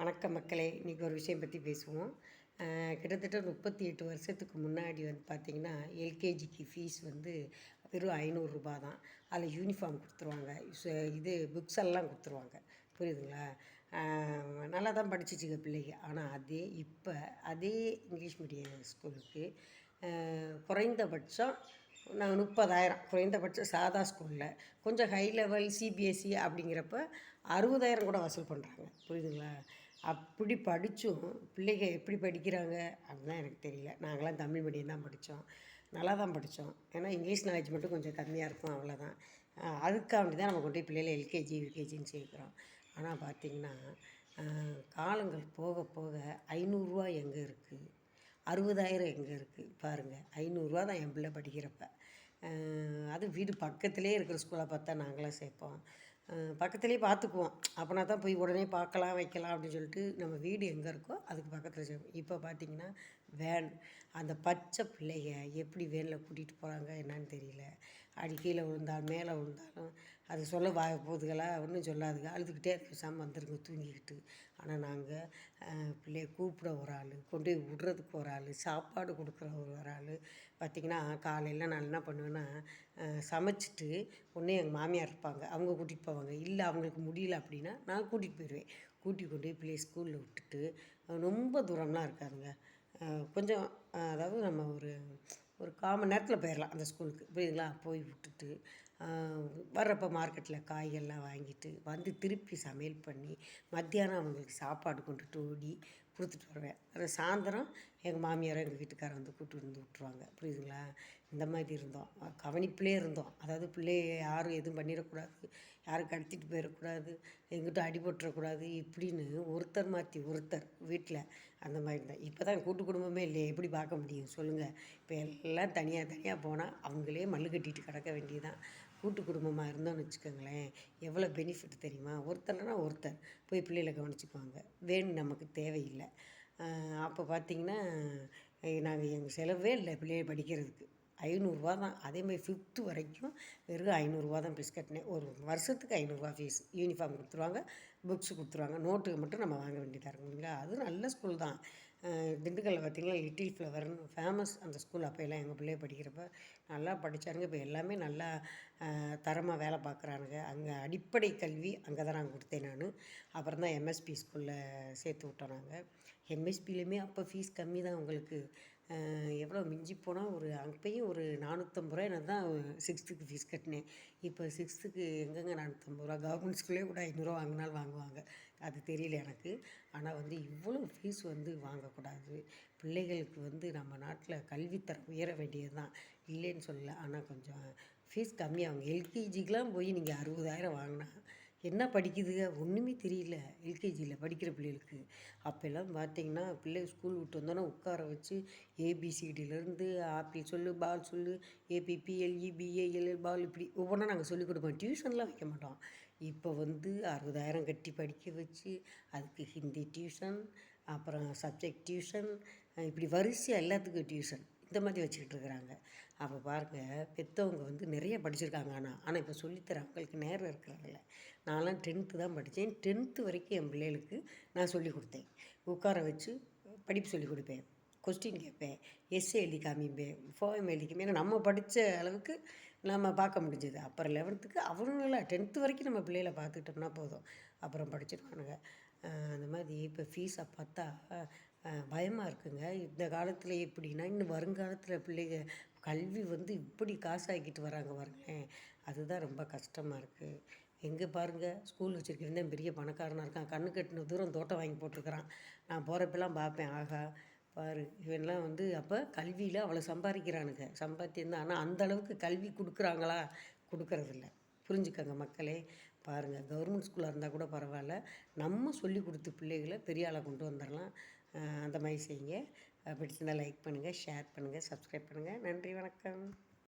வணக்கம் மக்களே இன்றைக்கி ஒரு விஷயம் பற்றி பேசுவோம். கிட்டத்தட்ட முப்பத்தி எட்டு வருஷத்துக்கு முன்னாடி வந்து பார்த்திங்கன்னா எல்கேஜிக்கு ஃபீஸ் வந்து வெறும் ஐநூறுரூபா தான். அதில் யூனிஃபார்ம் கொடுத்துருவாங்க. இது புக்ஸ் எல்லாம் கொடுத்துருவாங்க. புரியுதுங்களா? நல்லா தான் படிச்சிச்சுங்க பிள்ளைங்க. ஆனால் அதே இப்போ அதே இங்கிலீஷ் மீடியம் ஸ்கூலுக்கு குறைந்தபட்சம் நாங்கள் முப்பதாயிரம். குறைந்தபட்சம் சாதா ஸ்கூலில் கொஞ்சம் ஹை லெவல் சிபிஎஸ்சி அப்படிங்கிறப்ப அறுபதாயிரம் கூட வசூல் பண்ணுறாங்க புரியுதுங்களா? அப்படி படித்தும் பிள்ளைங்க எப்படி படிக்கிறாங்க அப்படிதான் எனக்கு தெரியல. நாங்களாம் தமிழ் மீடியம் தான் படித்தோம் நல்லா தான் படித்தோம் ஏன்னா இங்கிலீஷ் நாலேஜ் மட்டும் கொஞ்சம் கம்மியாக இருக்கும் அவ்வளோதான் அதுக்காண்டி தான் நம்ம கொண்டு போய் பிள்ளைகளை எல்கேஜி யூகேஜின்னு சேர்க்குறோம். ஆனால் பார்த்திங்கன்னா காலங்கள் போக போக ஐநூறுரூவா எங்கே இருக்குது அறுபதாயிரம் எங்கே இருக்குது பாருங்கள் ஐநூறுரூவா தான் என் பிள்ளை படிக்கிறப்ப. அது வீடு பக்கத்துலேயே இருக்கிற ஸ்கூலாக பார்த்தா நாங்களாம் சேர்ப்போம். பக்கத்துலேயே பார்த்துக்குவோம். அப்போனா தான் போய் உடனே பார்க்கலாம் வைக்கலாம் அப்படின்னு சொல்லிட்டு நம்ம வீடு எங்கே இருக்கோ அதுக்கு பக்கத்தில் செய்வோம் இப்போ பார்த்தீங்கன்னா வேன் அந்த பச்சை பிள்ளைய எப்படி வேனில் கூட்டிகிட்டு போகிறாங்க என்னன்னு தெரியல. அடி கீழே விழுந்தாலும் மேலே விழுந்தாலும் அது சொல்ல வா போகுதுகளா? ஒன்றும் சொல்லாதுங்க. அழுதுகிட்டே பேசாமல் வந்துருங்க தூங்கிக்கிட்டு. ஆனால் நாங்கள் பிள்ளைய கூப்பிட ஒரு ஆள் கொண்டு போய் விட்றதுக்கு ஒரு ஆள் சாப்பாடு கொடுக்குற ஒரு ஒரு ஆள். பார்த்திங்கன்னா காலையில் நான் என்ன பண்ணுவேன்னா சமைச்சிட்டு ஒன்று எங்கள் மாமியார் இருப்பாங்க. அவங்க கூட்டிகிட்டு போவாங்க. இல்லை அவங்களுக்கு முடியல அப்படின்னா நான் கூட்டிகிட்டு போயிடுவேன் கூட்டி கொண்டு போய் பிள்ளைய ஸ்கூலில் விட்டுட்டு ரொம்ப தூரம்லாம் இருக்காதுங்க. கொஞ்சம் அதாவது நம்ம ஒரு ஒரு கால் மணி நேரத்தில் போயிடலாம் அந்த ஸ்கூலுக்கு. புரியுதுங்களா? போய் விட்டுட்டு வர்றப்போ மார்க்கெட்டில் காய்கள்லாம் வாங்கிட்டு வந்து திருப்பி சமையல் பண்ணி மத்தியானம் அவங்களுக்கு சாப்பாடு கொண்டுட்டு ஓடி கொடுத்துட்டு வருவேன். அது சாயந்தரம் எங்கள் மாமியாரும் எங்கள் வீட்டுக்காரர் வந்து கூப்பிட்டு வந்து விட்ருவாங்க புரியுதுங்களா? இந்த மாதிரி இருந்தோம். கவனிப்பிலே இருந்தோம். அதாவது பிள்ளைய யாரும் எதுவும் பண்ணிடக்கூடாது. யாரும் கடத்திட்டு போயிடக்கூடாது. எங்கிட்ட அடிபட்டுறக்கூடாது இப்படின்னு ஒருத்தர் மாற்றி ஒருத்தர் வீட்டில் அந்த மாதிரி இருந்தேன் இப்போ தான் கூட்டு குடும்பமே இல்லையே. எப்படி பார்க்க முடியும்? சொல்லுங்கள் இப்போ எல்லாம் தனியாக தனியாக போனால் அவங்களே மல்லு கட்டிட்டு கிடக்க வேண்டியதான் கூட்டு குடும்பமாக இருந்தோம்னு வச்சுக்கோங்களேன் எவ்வளோ பெனிஃபிட் தெரியுமா? ஒருத்தர்னா ஒருத்தர் போய் பிள்ளைகளை கவனிச்சுக்குவாங்க. வேணும் நமக்கு தேவையில்லை. அப்போ பார்த்தீங்கன்னா நாங்கள் எங்கள் செலவே இல்லை பிள்ளைய படிக்கிறதுக்கு. ஐநூறுரூவா தான். அதேமாதிரி ஃபிஃப்த்து வரைக்கும் வெறும் ஐநூறுரூவா தான் ஃபீஸ் கட்டினேன். ஒரு வருஷத்துக்கு ஐநூறுரூவா ஃபீஸ் யூனிஃபார்ம் கொடுத்துருவாங்க புக்ஸ் கொடுத்துருவாங்க. நோட்டுக்கு மட்டும் நம்ம வாங்க வேண்டியதாக இருக்கும் இல்லைங்களா? அது நல்ல ஸ்கூல் தான். திண்டுக்கல்ல பார்த்திங்கன்னா லிட்டில் ஃப்ளவர்னு ஃபேமஸ் அந்த ஸ்கூல் அப்போ எல்லாம் எங்கள் பிள்ளைய படிக்கிறப்ப நல்லா படித்தாருங்க இப்போ எல்லாமே நல்லா தரமாக வேலை பார்க்குறானுங்க. அங்கே அடிப்படை கல்வி அங்கே தான் நான் கொடுத்தேன் நான். அப்புறம் தான் எம்எஸ்பி ஸ்கூலில் சேர்த்து விட்டோம் நாங்கள் எம்எஸ்பிலையுமே அப்போ ஃபீஸ் கம்மி தான் உங்களுக்கு. எவ்வளோ மிஞ்சி போனால் ஒரு அப்பயும் ஒரு நானூற்றம்பது ரூபா எனக்கு தான் சிக்ஸ்த்துக்கு ஃபீஸ் கட்டினேன். இப்போ சிக்ஸ்த்துக்கு எங்கெங்க நானூற்றம்பது ரூபா கவர்மெண்ட் ஸ்கூல்லே கூட ஐநூறுரூவா வாங்கினாலும் வாங்குவாங்க. அது தெரியல எனக்கு. ஆனால் வந்து இவ்வளோ ஃபீஸ் வந்து வாங்கக்கூடாது. பிள்ளைகளுக்கு வந்து நம்ம நாட்டில் கல்வித்தரம் உயர வேண்டியது தான் இல்லைன்னு சொல்லலை. ஆனால் கொஞ்சம் ஃபீஸ் கம்மியாகும் எல்கேஜிக்கெலாம் போய் நீங்கள் அறுபதாயிரம் வாங்கினா என்ன படிக்குதுங்க ஒன்றுமே தெரியல. எல்கேஜியில் படிக்கிற பிள்ளைகளுக்கு. அப்போல்லாம் பார்த்தீங்கன்னா பிள்ளை ஸ்கூல் விட்டு வந்தோன்னே உட்கார வச்சு ஏபிசிடிலேருந்து ஆப்பிள் சொல்லு பால் சொல்லு ஏபிபிஎல்இ பிஏஎல்எல் பால் இப்படி ஒவ்வொன்றா நாங்கள் சொல்லிக் கொடுப்போம். டியூஷன்லாம் வைக்க மாட்டோம். இப்போ வந்து அறுபதாயிரம் கட்டி படிக்க வச்சு அதுக்கு ஹிந்தி டியூஷன் அப்புறம் சப்ஜெக்ட் டியூஷன் இப்படி வரிசையாக எல்லாத்துக்கும் டியூஷன். இந்த மாதிரி வச்சுக்கிட்டு இருக்கிறாங்க அப்போ பாருங்கள் பெற்றவங்க வந்து நிறைய படிச்சிருக்காங்க ஆனால் ஆனால் இப்போ சொல்லித்தர அவங்களுக்கு நேரம் இருக்கிறதில்ல நான்லாம் டென்த்து தான் படித்தேன். டென்த்து வரைக்கும் என் பிள்ளைகளுக்கு நான் சொல்லி கொடுத்தேன். உட்கார வச்சு படிப்பு சொல்லி கொடுப்பேன். கொஸ்டின் கேட்பேன். எஸ்ஏ எழுதி காமிப்பேன். ஃபோயம் எழுதி காமி ஏன்னா நம்ம படித்த அளவுக்கு நம்ம பார்க்க முடிஞ்சது. அப்புறம் லெவன்த்துக்கு அவங்கள டென்த்து வரைக்கும் நம்ம பிள்ளைகளை பார்த்துக்கிட்டோம்னா போதும். அப்புறம் படிச்சிடுவானுங்க அந்த மாதிரி இப்போ ஃபீஸை பார்த்தா பயமாக இருக்குங்க. இந்த காலத்தில் எப்படின்னா இன்னும் வருங்காலத்தில் பிள்ளைங்க கல்வி வந்து இப்படி காசாக்கிட்டு வராங்க பாருங்களேன் அதுதான் ரொம்ப கஷ்டமாக இருக்குது எங்கே பாருங்கள் ஸ்கூல் வச்சுருக்கிறதே பெரிய பணக்காரனாக இருக்கான். கண்ணு கட்டின தூரம் தோட்டம் வாங்கி போட்டிருக்கிறான். நான் போகிறப்பெல்லாம் பார்ப்பேன் ஆகா பாரு இவன்லாம் வந்து அப்போ கல்வியில் அவ்வளோ சம்பாதிக்கிறானுங்க. சம்பாத்தியம் தான். ஆனால் அந்த அளவுக்கு கல்வி கொடுக்குறாங்களா? கொடுக்கறதில்ல. புரிஞ்சுக்கங்க மக்களே. பாருங்கள் கவர்மெண்ட் ஸ்கூலாக இருந்தால் கூட பரவாயில்ல. நம்ம சொல்லி கொடுத்து பிள்ளைகளை பெரிய ஆளாக கொண்டு வந்துடலாம் அந்த மாதிரி செய்யுங்க. பிடிச்சிருந்தால் லைக் பண்ணுங்கள் ஷேர் பண்ணுங்கள் சப்ஸ்கிரைப் பண்ணுங்கள் நன்றி வணக்கம்.